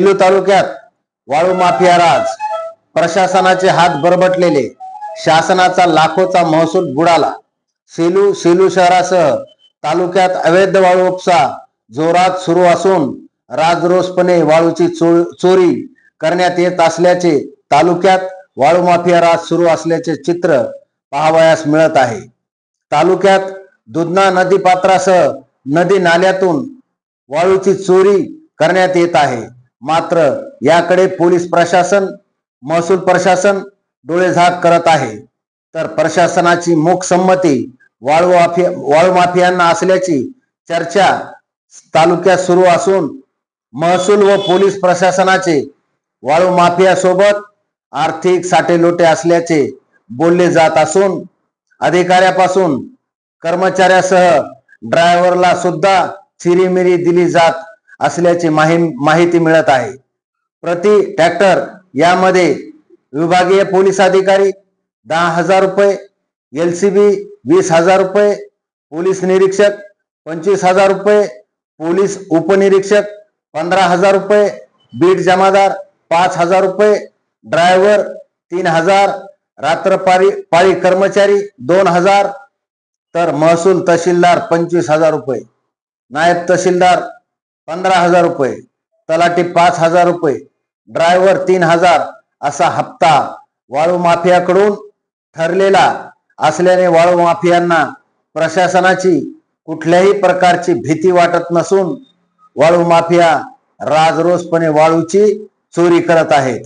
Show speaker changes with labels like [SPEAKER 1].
[SPEAKER 1] सेलू तालुक्यात वाळू माफिया राज. प्रशासनाचे हात बरबटलेले. शासनाचा लाखोचा महसूल बुडाला. सेलू सेलू शहरासह तालुक्यात अवैध वाळू उपसा जोरात सुरू असून राजरोसपणे वाळूची चो- चोरी करण्यात येत असल्याचे तालुक्यात वाळू माफिया राज सुरू असल्याचे चित्र पाहावयास मिळत आहे. तालुक्यात दुधना नदी पात्रासह नदी नाल्यातून वाळूची चोरी करण्यात येत आहे. मात्र याकडे पोलीस प्रशासन महसूल प्रशासन डोळेझाक करत आहे. तर प्रशासनाची मूक संमती वाळू वाळू माफियांना असल्याची चर्चा तालुक्यात सुरू असून महसूल व पोलीस प्रशासनाचे वाळू माफिया सोबत आर्थिक साठेलोटे असल्याचे बोलले जात असून अधिकाऱ्यापासून कर्मचाऱ्यासह ड्रायव्हरला सुद्धा चिरीमिरी दिली जात असल्याची माहिती मिळत आहे. प्रति ट्रॅक्टर यामध्ये विभागीय पोलीस अधिकारी दहा हजार रुपये एलसीबी वीस हजार रुपये पोलीस निरीक्षक पंचवीस हजार रुपये पोलीस उपनिरीक्षक पंधरा हजार रुपये बीट जमादार पाच हजार रुपये ड्रायव्हर तीन हजार रात्रपाळी पाळी कर्मचारी दोन हजार तर महसूल तहसीलदार पंचवीस हजार रुपये. नायब तहसीलदार पंधरा हजार रुपये तलाठी पाच हजार रुपये ड्रायव्हर तीन हजार असा हप्ता वाळू माफियाकडून ठरलेला असल्याने वाळू माफियांना प्रशासनाची कुठल्याही प्रकारची भीती वाटत नसून वाळू माफिया राजरोसपणे वाळूची चोरी करत आहेत.